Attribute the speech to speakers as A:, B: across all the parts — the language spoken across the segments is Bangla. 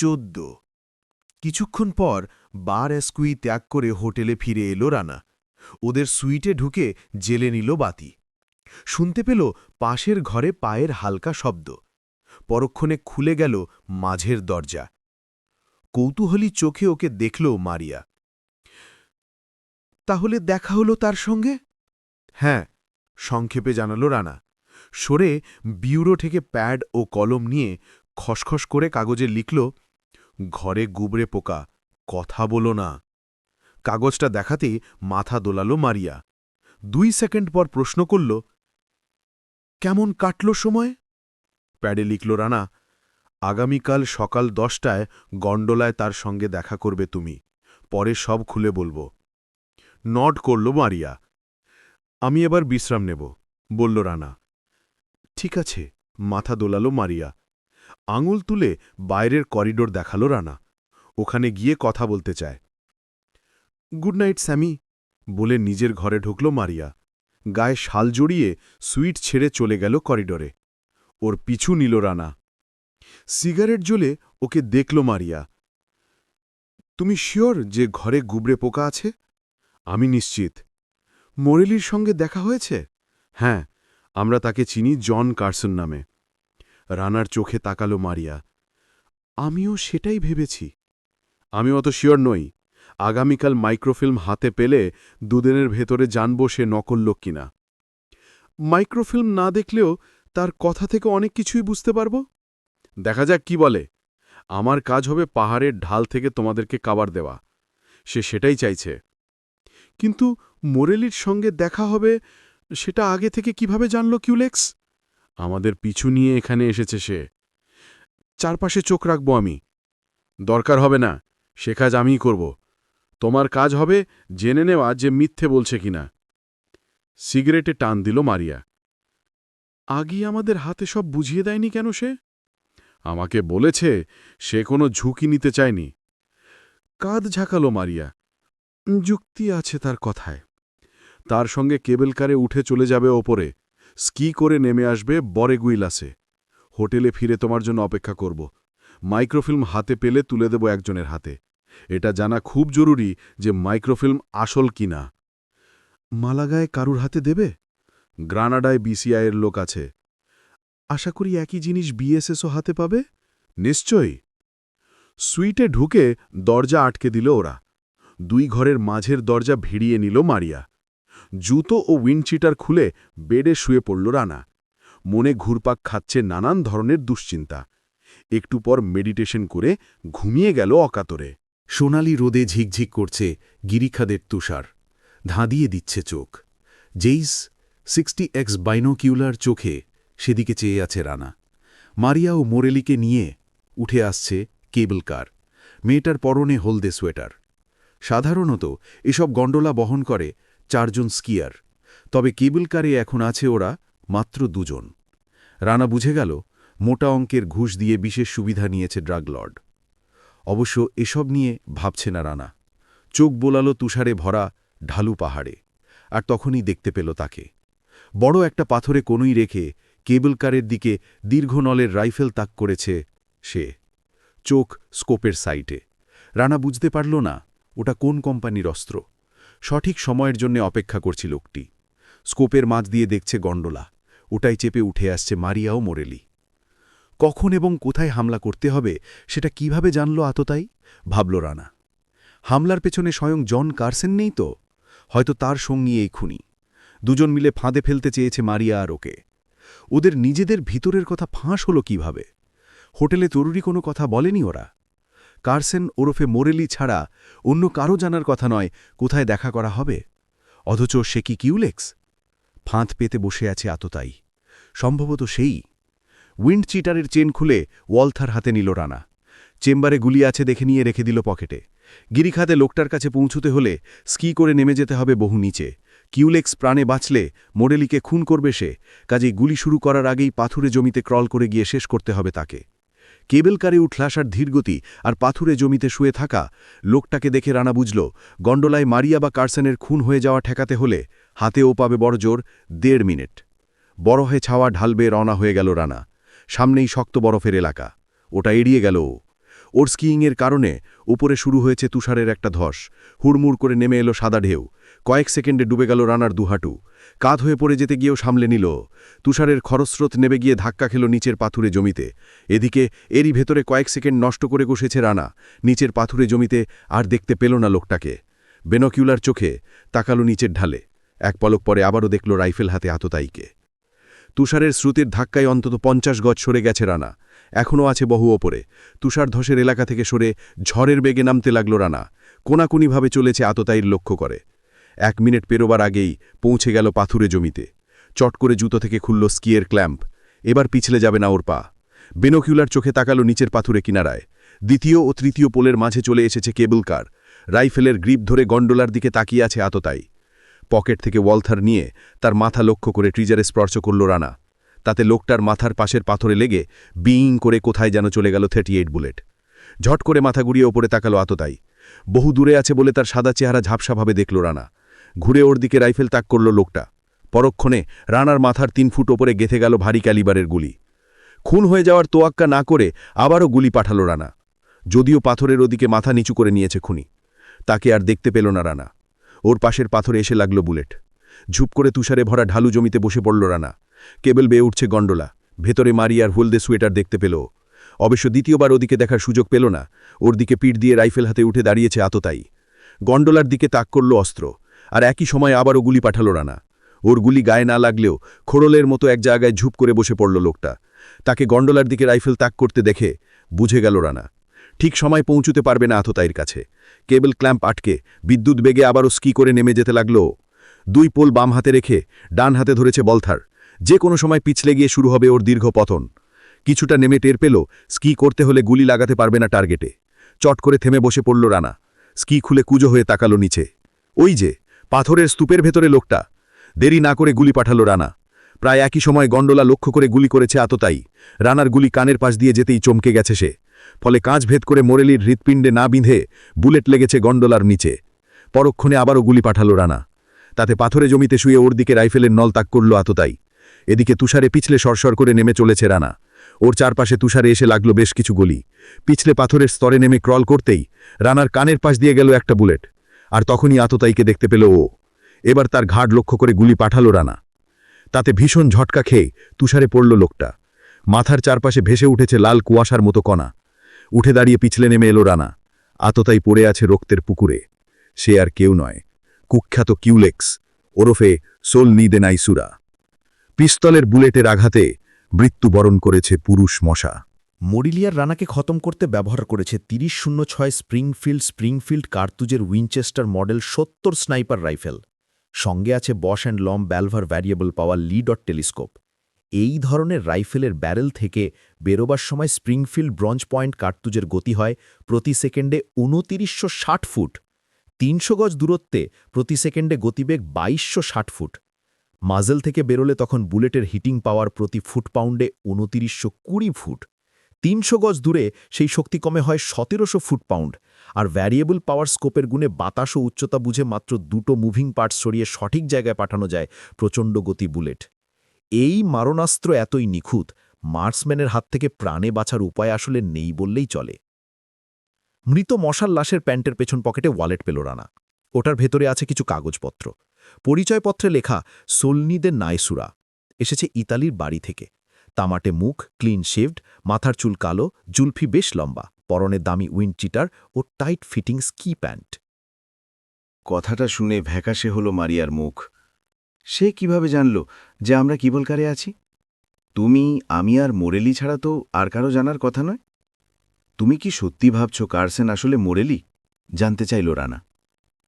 A: চোদ্দ। কিছুক্ষণ পর বার এসকুই ত্যাগ করে হোটেলে ফিরে এলো রানা। ওদের সুইটে ঢুকে জেলে নিল বাতি। শুনতে পেল পাশের ঘরে পায়ের হালকা শব্দ। পরক্ষণে খুলে গেল মাঝের দরজা। কৌতূহলী চোখে ওকে দেখল মারিয়া। তাহলে দেখা হলো তার সঙ্গে? হ্যাঁ সংক্ষেপে জানালো রানা। সরে বিউরো থেকে প্যাড ও কলম নিয়ে খসখস করে কাগজে লিখল ঘরে গুবরে পোকা, কথা বলো না। কাগজটা দেখাতেই মাথা দোলালো মারিয়া। দুই সেকেন্ড পর প্রশ্ন করল, কেমন কাটল সময়? প্যাডে লিখল, রানা, আগামীকাল সকাল দশটায় গন্ডোলায় তার সঙ্গে দেখা করবে তুমি। পরে সব খুলে বলব। নট করল মারিয়া। আমি এবার বিশ্রাম নেব, বলল রানা। ঠিক আছে, মাথা দোলালো মারিয়া। আঙুল তুলে বাইরের করিডোর দেখাল রানা। ওখানে গিয়ে কথা বলতে চায়। গুড নাইট, স্যামি, বলে নিজের ঘরে ঢুকল মারিয়া। গায়ে শাল জড়িয়ে সুইট ছেড়ে চলে গেল করিডোরে। ওর পিছু নিল রানা। সিগারেট জ্বলে ওকে দেখল মারিয়া। তুমি শিওর যে ঘরে গুবরে পোকা আছে? আমি নিশ্চিত। মোরেলির সঙ্গে দেখা হয়েছে? হ্যাঁ আমরা তাকে চিনি জন কার্সন নামে। রানার চোখে তাকালো মারিয়া। আমিও সেটাই ভেবেছি। আমি অত শিওর নই। আগামীকাল মাইক্রোফিল্ম হাতে পেলে দুদিনের ভেতরে জানব সে নকল লোক কিনা। মাইক্রোফিল্ম না দেখলেও তার কথা থেকে অনেক কিছুই বুঝতে পারব? দেখা যাক কি বলে। আমার কাজ হবে পাহাড়ের ঢাল থেকে তোমাদেরকে কাবার দেওয়া। সে সেটাই চাইছে। কিন্তু মোরেলির সঙ্গে দেখা হবে সেটা আগে থেকে কীভাবে জানল কিউলেক্স? আমাদের পিছু নিয়ে এখানে এসেছে সে। চারপাশে চোখ রাখব আমি। দরকার হবে না, সে কাজ আমিই করব। তোমার কাজ হবে জেনে নেওয়া যে মিথ্যে বলছে কিনা। সিগারেটে টান দিল মারিয়া। আগেই আমাদের হাতে সব বুঝিয়ে দেয়নি কেন সে? আমাকে বলেছে সে কোনো ঝুঁকি নিতে চায়নি। কাঁধ ঝাঁকালো মারিয়া। যুক্তি আছে তার কথায়। তার সঙ্গে কেবল কারে উঠে চলে যাবে ওপরে। স্কি করে নেমে আসবে বরেগুইলাসে হোটেলে ফিরে তোমার জন্য অপেক্ষা করব। মাইক্রোফিল্ম হাতে পেলে তুলে দেব একজনের হাতে। এটা জানা খুব জরুরি যে মাইক্রোফিল্ম আসল কিনা। মালাগায় কারুর হাতে দেবে? গ্রানাডায় বিসিআইয়ের লোক আছে। আশা করি একই জিনিস বিএসএসও হাতে পাবে? নিশ্চয়ই। সুইটে ঢুকে দরজা আটকে দিল ওরা। দুই ঘরের মাঝের দরজা ভিড়িয়ে নিল মারিয়া। জুতো ও উইন্ডচিটার খুলে বেডে শুয়ে পড়ল রানা। মনে ঘুরপাক খাচ্ছে নানান ধরনের দুশ্চিন্তা। একটু পর মেডিটেশন করে ঘুমিয়ে গেল অকাতরে। সোনালি রোদে ঝিকঝিক করছে গিরিখাদের তুষার। ধাঁধিয়ে দিচ্ছে চোখ। জেইস সিক্সটি এক্স বাইনোকিউলার চোখে সেদিকে চেয়ে আছে রানা। মারিয়া ও মোরেলিকে নিয়ে উঠে আসছে কেবল কার। মেয়েটার পরনে হলদে সোয়েটার। সাধারণত এসব গন্ডোলা বহন করে চারজন স্কিয়ার, তবে কেবল কারে এখন আছে ওরা মাত্র দুজন। রানা বুঝে গেল, মোটা অঙ্কের ঘুষ দিয়ে বিশেষ সুবিধা নিয়েছে ড্রাগ লর্ড। অবশ্য এসব নিয়ে ভাবছে না রানা। চোখ বোলালো তুষারে ভরা ঢালু পাহাড়ে, আর তখনই দেখতে পেল তাকে। বড় একটা পাথরে কোনই রেখে কেবল কারের দিকে দীর্ঘ নলের রাইফেল তাক করেছে সে। চোখ স্কোপের সাইটে। রানা বুঝতে পারল না, ওটা কোন কোম্পানির অস্ত্র। সঠিক সময়ের জন্য অপেক্ষা করছি লোকটি। স্কোপের মাঝ দিয়ে দেখছে গন্ডোলা ওটাই চেপে উঠে আসছে মারিয়া ও মোরেলি। কখন এবং কোথায় হামলা করতে হবে সেটা কীভাবে জানল আততাই ভাবল রানা। হামলার পেছনে স্বয়ং জন কারসেন নেই তো? হয়তো তার সঙ্গী এই খুনি। দুজন মিলে ফাঁদে ফেলতে চেয়েছে মারিয়া আর ওকে। ওদের নিজেদের ভিতরের কথা ফাঁস হলো কীভাবে? হোটেলে জরুরি কোনো কথা বলেনি ওরা? কারসেন ওরফে মোরেলি ছাড়া অন্য কারও জানার কথা নয় কোথায় দেখা করা হবে। অথচ সে কি কিউলেক্স? ফাঁদ পেতে বসে আছে আততাই সম্ভবত সেই। উইন্ড চিটারের চেন খুলে ওয়ালথার হাতে নিল রানা। চেম্বারে গুলি আছে দেখে নিয়ে রেখে দিল পকেটে। গিরিখাতে লোকটার কাছে পৌঁছতে হলে স্কি করে নেমে যেতে হবে বহু নিচে। কিউলেক্স প্রাণে বাঁচলে মোডেলিকে খুন করবে সে। কাজেই গুলি শুরু করার আগেই পাথুরে জমিতে ক্রল করে গিয়ে শেষ করতে হবে তাকে। কেবল কারে উঠলাসার ধীরগতি আর পাথুরে জমিতে শুয়ে থাকা। লোকটাকে দেখে রানা বুঝল গন্ডোলায় মারিয়া বা কার্সেনের খুন হয়ে যাওয়া ঠেকাতে হলে হাতেও পাবে বড় জোর, দেড় মিনিট। বরফে ছাওয়া ঢালবে রওনা হয়ে গেল রানা। সামনেই শক্ত বরফের এলাকা। ওটা এড়িয়ে গেল ও। ওর স্কিইংয়ের কারণে উপরে শুরু হয়েছে তুষারের একটা ধস। হুড়মুড় করে নেমে এলো সাদা ঢেউ। কয়েক সেকেন্ডে ডুবে গেল রানার দুহাটু। কাত হয়ে পড়ে যেতে গিয়েও সামলে নিল। তুষারের খরস্রোত নেবে গিয়ে ধাক্কা খেল নিচের পাথুরে জমিতে। এদিকে এরই ভেতরে কয়েক সেকেন্ড নষ্ট করে বসেছে রানা। নিচের পাথুরে জমিতে আর দেখতে পেল না লোকটাকে। বেনকিউলার চোখে তাকালো নিচের ঢালে। এক পলক পরে আবারও দেখল রাইফেল হাতে আততায়ীকে। তুষারের শ্রুতির ধাক্কায় অন্তত পঞ্চাশ গজ সরে গেছে রানা। এখনও আছে বহু ওপরে। তুষার ধসের এলাকা থেকে সরে ঝড়ের বেগে নামতে লাগল রানা। কোনাকুনিভাবে চলেছে আততায়ীর লক্ষ্য করে। এক মিনিট পেরোবার আগেই পৌঁছে গেল পাথুরে জমিতে। চট করে জুতো থেকে খুলল স্কিয়ের ক্ল্যাম্প। এবার পিছলে যাবে না ওর পা। বেনকিউলার চোখে তাকালো নিচের পাথুরে কিনারায়। দ্বিতীয় ও তৃতীয় পোলের মাঝে চলে এসেছে কেবল কার। রাইফেলের গ্রিপ ধরে গন্ডোলার দিকে তাকিয়ে আছে আততাই পকেট থেকে ওয়ালথার নিয়ে তার মাথা লক্ষ্য করে ট্রিজারে স্পর্শ করল রানা। তাতে লোকটার মাথার পাশের পাথরে লেগে বিইং করে কোথায় যেন চলে গেল থার্টি এইট বুলেট। ঝট করে মাথা ঘুরিয়ে ওপরে তাকালো আততাই বহু দূরে আছে বলে তার সাদা চেহারা ঝাপসাভাবে দেখল রানা। ঘুরে ওর দিকে রাইফেল তাক করল লোকটা। পরক্ষণে রানার মাথার তিন ফুট ওপরে গেথে গেল ভারী ক্যালিবারের গুলি। খুন হয়ে যাওয়ার তোয়াক্কা না করে আবারও গুলি পাঠালো রানা। যদিও পাথরের ওদিকে মাথা নিচু করে নিয়েছে খুনি। তাকে আর দেখতে পেল না রানা। ওর পাশের পাথরে এসে লাগল বুলেট। ঝুপ করে তুষারে ভরা ঢালু জমিতে বসে পড়ল রানা। কেবল বেয়ে উঠছে গন্ডোলা ভেতরে মারিয়ার হলদে সোয়েটার দেখতে পেল অবশ্য দ্বিতীয়বার ওদিকে দেখার সুযোগ পেল না। ওর দিকে পিঠ দিয়ে রাইফেল হাতে উঠে দাঁড়িয়েছে আততাই গন্ডোলার দিকে তাক করল অস্ত্র। আর একই সময় আবারও গুলি পাঠালো রানা। ওর গুলি গায়ে না লাগলেও খোড়লের মতো এক জায়গায় ঝুপ করে বসে পড়ল লোকটা। তাকে গন্ডোলার দিকে রাইফেল তাক করতে দেখে বুঝে গেল রানা। ঠিক সময় পৌঁছুতে পারবে না আততাইয়ের কাছে। কেবল ক্ল্যাম্প আটকে বিদ্যুৎ বেগে আবারও স্কি করে নেমে যেতে লাগল। দুই পোল বাম হাতে রেখে ডান হাতে ধরেছে বলথার। যে কোনো সময় পিছলে গিয়ে শুরু হবে ওর দীর্ঘ পতন। কিছুটা নেমে টের পেল, স্কি করতে হলে গুলি লাগাতে পারবে না টার্গেটে। চট করে থেমে বসে পড়ল রানা। স্কি খুলে কুজো হয়ে তাকালো নিচে। ওই যে পাথরের স্তূপের ভেতরে লোকটা। দেরি না করে গুলি পাঠালো রানা। প্রায় একই সময় গন্ডোলা লক্ষ্য করে গুলি করেছে আততাই রানার গুলি কানের পাশ দিয়ে যেতেই চমকে গেছে সে। ফলে কাঁচ ভেদ করে মোরেলির হৃৎপিণ্ডে না বিঁধে বুলেট লেগেছে গন্ডোলার নিচে। পরক্ষণে আবারও গুলি পাঠালো রানা। তাতে পাথরে জমিতে শুয়ে ওর দিকে রাইফেলের নল তাক করল আততাই এদিকে তুষারে পিছলে সরসর করে নেমে চলেছে রানা। ওর চারপাশে তুষারে এসে লাগল বেশ কিছু গুলি। পিছলে পাথরের স্তরে নেমে ক্রল করতেই রানার কানের পাশ দিয়ে গেল একটা বুলেট। আর তখনই আততাইকে দেখতে পেল ও। এবার তার ঘাট লক্ষ্য করে গুলি পাঠালো রানা। তাতে ভীষণ ঝটকা খেয়ে তুষারে পড়ল লোকটা। মাথার চারপাশে ভেসে উঠেছে লাল কুয়াশার মতো কণা। উঠে দাঁড়িয়ে পিছলে নেমে এলো রানা। আততাই পড়ে আছে রক্তের পুকুরে। সে আর কেউ নয়। কুখ্যাত কিউলেক্স, ওরফে সোল নিদে নাইসুরা। পিস্তলের বুলেটের আঘাতে মৃত্যুবরণ করেছে পুরুষ মশা।
B: মরিলিয়ার রানাকে খতম করতে ব্যবহার করেছে তিরিশ শূন্য ছয় স্প্রিংফিল্ড স্প্রিংফিল্ড, কার্তুজের উইনচেস্টার মডেল সত্তর স্নাইপার রাইফেল। সঙ্গে আছে Bausch and Lomb Balvar variable power Lee dot telescope এই ধরনের রাইফেলের ব্যারেল থেকে বেরোবার সময় স্প্রিংফিল্ড, ব্রঞ্জ পয়েন্ট, কার্তুজের গতি হয় প্রতি সেকেন্ডে উনতিরিশশো ষাট ফুট। তিনশো গজ দূরত্বে প্রতি সেকেন্ডে গতিবেগ বাইশশো ষাট ফুট। মাজেল থেকে বেরোলে তখন বুলেটের হিটিং পাওয়ার প্রতি ফুট পাউন্ডে উনতিরিশশো কুড়ি ফুট। তিনশো গজ দূরে সেই শক্তি কমে হয় সতেরোশো ফুট পাউন্ড। আর ভ্যারিয়েবল পাওয়ার স্কোপের গুণে বাতাস ও উচ্চতা বুঝে মাত্র দুটো মুভিং পার্টস সরিয়ে সঠিক জায়গায় পাঠানো যায় প্রচণ্ড গতি বুলেট। এই মারণাস্ত্র এতই নিখুঁত, মার্সম্যানের হাত থেকে প্রাণে বাঁচার উপায় আসলে নেই বললেই চলে। মৃত মশার লাশের প্যান্টের পেছন পকেটে ওয়ালেট পেল রানা। ওটার ভেতরে আছে কিছু কাগজপত্র। পরিচয়পত্রে লেখা সোলনিদের নাইসুরা। এসেছে ইতালির বাড়ি থেকে। তামাটে মুখ, ক্লিন শেভড, মাথার চুল কালো, জুলফি বেশ লম্বা, পরনে দামি উইন্ড চিটার ও টাইট ফিটিং স্কি প্যান্ট।
C: কথাটা শুনে ভ্যাকাশে হলো মারিয়ার মুখ। সে কীভাবে জানল যে আমরা কিবলকারে আছি? তুমি, আমি আর মোরেলি ছাড়া তো আর কারও জানার কথা নয়? তুমি কি সত্যি ভাবছ কার্সেন আসলে মোরেলি? জানতে চাইল রানা।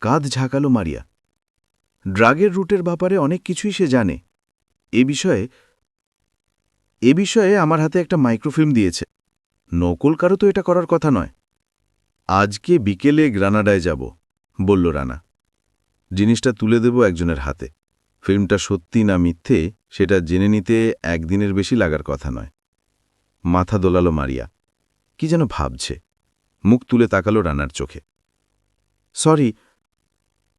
C: কাঁধ ঝাঁকালো মারিয়া। ড্রাগের রুটের ব্যাপারে অনেক কিছুই সে জানে। এ বিষয়ে এ বিষয়ে আমার হাতে একটা মাইক্রোফিল্ম দিয়েছে। নকল কারও তো এটা করার কথা নয়। আজকে বিকেলে গ্রানাডায় যাব, বলল রানা। জিনিসটা তুলে দেব একজনের হাতে। ফিল্মটা সত্যি না মিথ্যে, সেটা জেনে নিতে একদিনের বেশি লাগার কথা নয়। মাথা দোলালো মারিয়া। কি যেন ভাবছে। মুখ তুলে তাকালো রানার চোখে। সরি,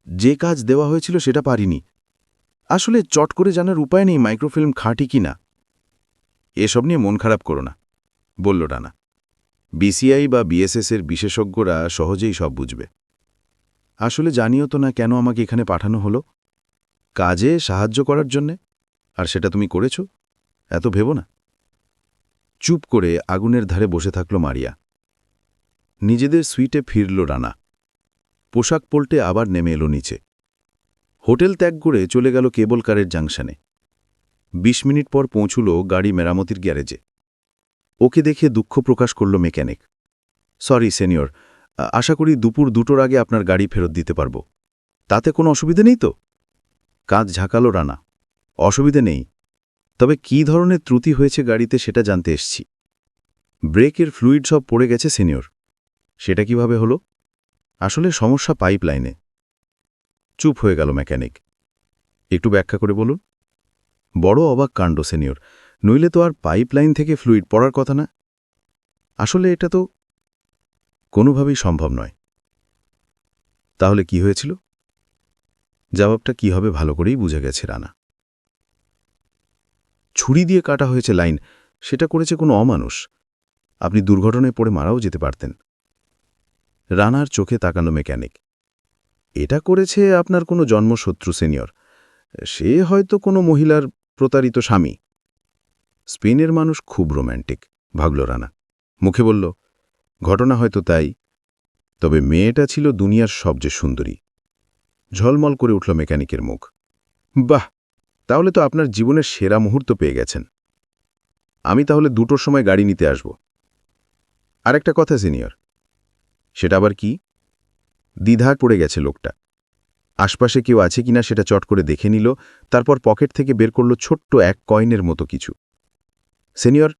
C: যে কাজ দেওয়া হয়েছিল সেটা পারিনি। আসলে চট করে জানার উপায় নেই মাইক্রোফিল্ম খাঁটি কি না এসব নিয়ে মন খারাপ করো না, বলল রানা
A: বিসিআই বা বিএসএস এর বিশেষজ্ঞরা সহজেই সব বুঝবে। আসলে জানিও তো না কেন আমাকে এখানে পাঠানো হলো? কাজে সাহায্য করার জন্যে? আর সেটা তুমি করেছ? এত ভেবো না। চুপ করে আগুনের ধারে বসে থাকল মারিয়া। নিজেদের সুইটে ফিরল রানা পোশাক পল্টে আবার নেমে এলো নিচে। হোটেল ত্যাগ করে চলে গেল কেবল কারের জাংশনে। বিশ মিনিট পর পৌঁছুল গাড়ি মেরামতির গ্যারেজে। ওকে দেখে দুঃখ প্রকাশ করল মেকানিক। সরি, সেনিয়র, আশা করি দুপুর দুটোর আগে আপনার গাড়ি ফেরত দিতে পারব। তাতে কোনো অসুবিধে নেই তো? কাজ ঝাঁকালো রানা। অসুবিধে নেই। তবে কী ধরনের ত্রুটি হয়েছে গাড়িতে সেটা জানতে এসছি। ব্রেকের ফ্লুইড সব পড়ে গেছে, সিনিয়র। সেটা কীভাবে হলো? আসলে সমস্যা পাইপ লাইনে চুপ হয়ে গেল মেকানিক। একটু ব্যাখ্যা করে বলুন। বড় অবাক কাণ্ড, সিনিয়র। নইলে তো আর পাইপ লাইন থেকে ফ্লুইড পড়ার কথা না? আসলে এটা তো কোনোভাবেই সম্ভব নয়। তাহলে কি হয়েছিল? জবাবটা কি হবে ভালো করেই বুঝে গেছে রানা। ছুরি দিয়ে কাটা হয়েছে লাইন, সেটা করেছে কোনো অমানুষ। আপনি দুর্ঘটনায় পড়ে মারাও যেতে পারতেন। রানার চোখে তাকানো মেকানিক। এটা করেছে আপনার কোনো জন্মশত্রু, সিনিয়র। সে হয়তো কোনো মহিলার প্রতারিত স্বামী। স্পেনের মানুষ খুব রোম্যান্টিক ভাগল রানা। মুখে বলল, ঘটনা হয়তো তাই, তবে মেয়েটা ছিল দুনিয়ার সবচেয়ে সুন্দরী। ঝলমল করে উঠল মেকানিকের মুখ। বাহ! তাহলে তো আপনার জীবনের সেরা মুহূর্ত পেয়ে গেছেন। আমি তাহলে দুটোর সময় গাড়ি নিতে আসব। আরেকটা কথা, সিনিয়র। সেটা আবার কি? দ্বিধার পড়ে গেছে লোকটা। আশপাশে কেউ আছে কিনা সেটা চট করে দেখে নিল, তারপর পকেট থেকে বের করল ছোট্ট এক কয়েনের মতো কিছু। সিনিয়র,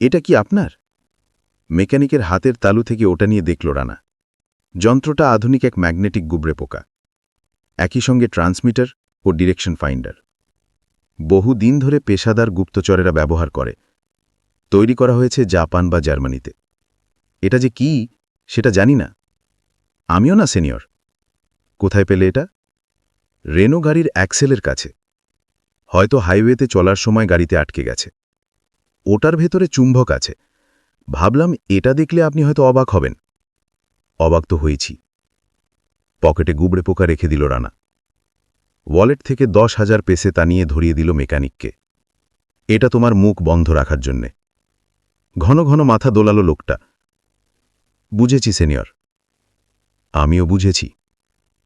A: এটা কি আপনার? মেকানিকের হাতের তালু থেকে ওটা নিয়ে দেখল রানা। যন্ত্রটা আধুনিক এক ম্যাগনেটিক গুবরে পোকা। একই সঙ্গে ট্রান্সমিটার ও ডিরেকশন ফাইন্ডার। বহু দিন ধরে পেশাদার গুপ্তচরেরা ব্যবহার করে। তৈরি করা হয়েছে জাপান বা জার্মানিতে। এটা যে কি, সেটা জানি না। আমিও না, সিনিয়র। কোথায় পেলে এটা? রেনো গাড়ির অ্যাক্সেলের কাছে। হয়তো হাইওয়েতে চলার সময় গাড়িতে আটকে গেছে। ওটার ভেতরে চুম্বক আছে। ভাবলাম, এটা দেখলে আপনি হয়তো অবাক হবেন। অবাক তো হয়েছি। পকেটে গুবড়ে পোকা রেখে দিল রানা। ওয়ালেট থেকে দশ হাজার পেসে তা নিয়ে ধরিয়ে দিল মেকানিককে। এটা তোমার মুখ বন্ধ রাখার জন্যে। ঘন ঘন মাথা দোলালো লোকটা। বুঝেছি, সিনিয়র। আমিও বুঝেছি।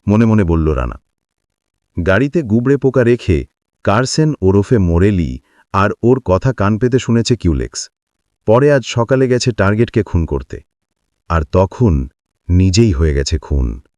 A: মনে মনে বলল রানা। গাড়িতে গুবড়ে পোকা রেখে কার্সেন ওরফে মোরেলি আর ওর কথা কান পেতে শুনেছে কিউলেক্স। পরে আজ সকালে গেছে টার্গেটকে খুন করতে। আর তখন নিজেই হয়ে গেছে খুন।